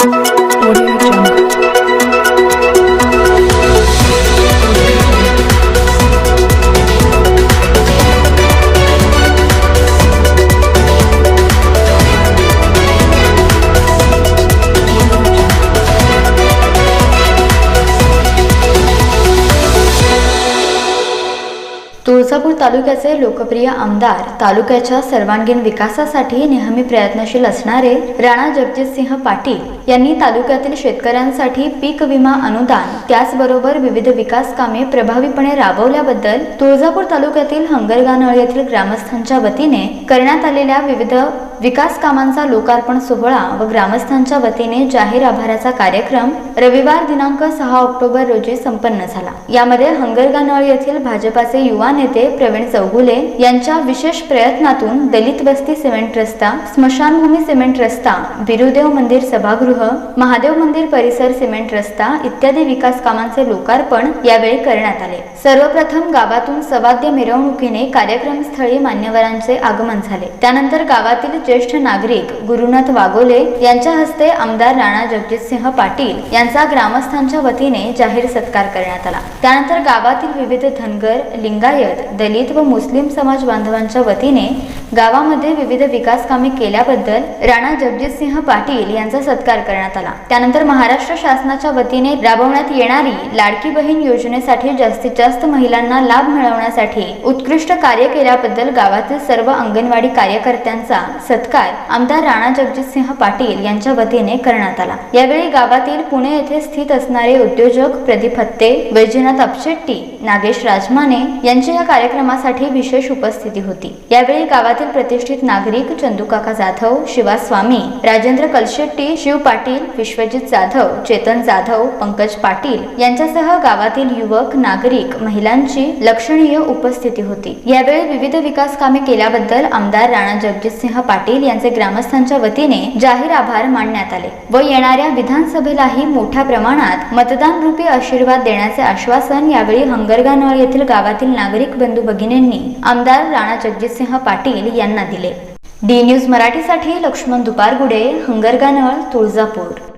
Thank you. Tuljapur तालुक्याचे लोकप्रिय आमदार तालुक्याच्या सर्वांगीण विकासासाठी नेहमी प्रयत्नशील असणारे राणा जगजितसिंह पाटील यांनी तालुक्यातील शेतकऱ्यांसाठी पीक विमा अनुदान त्याचबरोबर विविध विकास कामे प्रभावीपणे राबवल्याबद्दल तुळजापूर तालुक्यातील हंगरगानळ येथील ग्रामस्थांच्या वतीने करण्यात आलेल्या विविध विकास कामांचा लोकार्पण सोहळा व ग्रामस्थांच्या वतीने जाहीर आभाराचा कार्यक्रम रविवार दिनांक सहा ऑक्टोबर रोजी संपन्न झाला. यामध्ये हंगरगानळ येथील भाजपाचे युवा नेते प्रवीण चौगुले यांच्या विशेष प्रयत्नातून दलित वस्ती सिमेंट रस्ता स्मशानभूमी सिमेंट रस्ता बिरुदेव मंदिर सभागृह महादेव मंदिर परिसर सिमेंट रस्ता इत्यादी विकास कामांचे लोकार्पण यावेळी करण्यात आले. सर्वप्रथम गावातून सवाद्य मिरवणुकीने कार्यक्रमस्थळी मान्यवरांचे आगमन झाले. त्यानंतर गावातील ज्येष्ठ नागरिक गुरुनाथ वागोले यांच्या हस्ते आमदार राणा जगजितसिंह पाटील यांचा ग्रामस्थांच्या वतीने जाहीर सत्कार करण्यात आला. त्यानंतर गावातील विविध धनगर लिंगायत दलित व मुस्लिम समाज बांधवांच्या वतीने गावामध्ये विविध विकास कामे केल्याबद्दल राणा जगजितसिंह पाटील यांचा सत्कार करण्यात आला. त्यानंतर महाराष्ट्र शासनाच्या वतीने राबवण्यात येणारी लाडकी बहीण योजनेसाठी जास्तीत जास्त महिलांना लाभ मिळवण्यासाठी उत्कृष्ट कार्य केल्याबद्दल गावातील सर्व अंगणवाडी कार्यकर्त्यांचा सत्कार आमदार राणा जगजितसिंह पाटील यांच्या वतीने करण्यात आला. यावेळी गावातील पुणे येथे स्थित असणारे उद्योजक प्रदीप हत्ते वैजनाथ अपशेट्टी नागेश राजमाने यांची या कार्यक्रमासाठी विशेष उपस्थिती होती. यावेळी गावात गावातील प्रतिष्ठित नागरिक चंदूकाका जाधव शिवा स्वामी राजेंद्र कलशेट्टी शिव पाटील विश्वजित जाधव चेतन जाधव पंकज पाटील यांच्यासह गावातील युवक नागरिक महिलांची लक्षणीय उपस्थिती होती. यावेळी विविध विकास कामे केल्याबद्दल आमदार राणा जगजितसिंह पाटील यांचे ग्रामस्थांच्या वतीने जाहीर आभार मानण्यात आले व येणाऱ्या विधानसभेलाही मोठ्या प्रमाणात मतदान रूपी आशीर्वाद देण्याचे आश्वासन यावेळी हंगरगानळ येथील गावातील नागरिक बंधू भगिनींनी आमदार राणा जगजितसिंह पाटील पाटील यांना दिले. डी न्यूज मराठीसाठी लक्ष्मण दुपारगुडे हंगरगानळ तुळजापूर.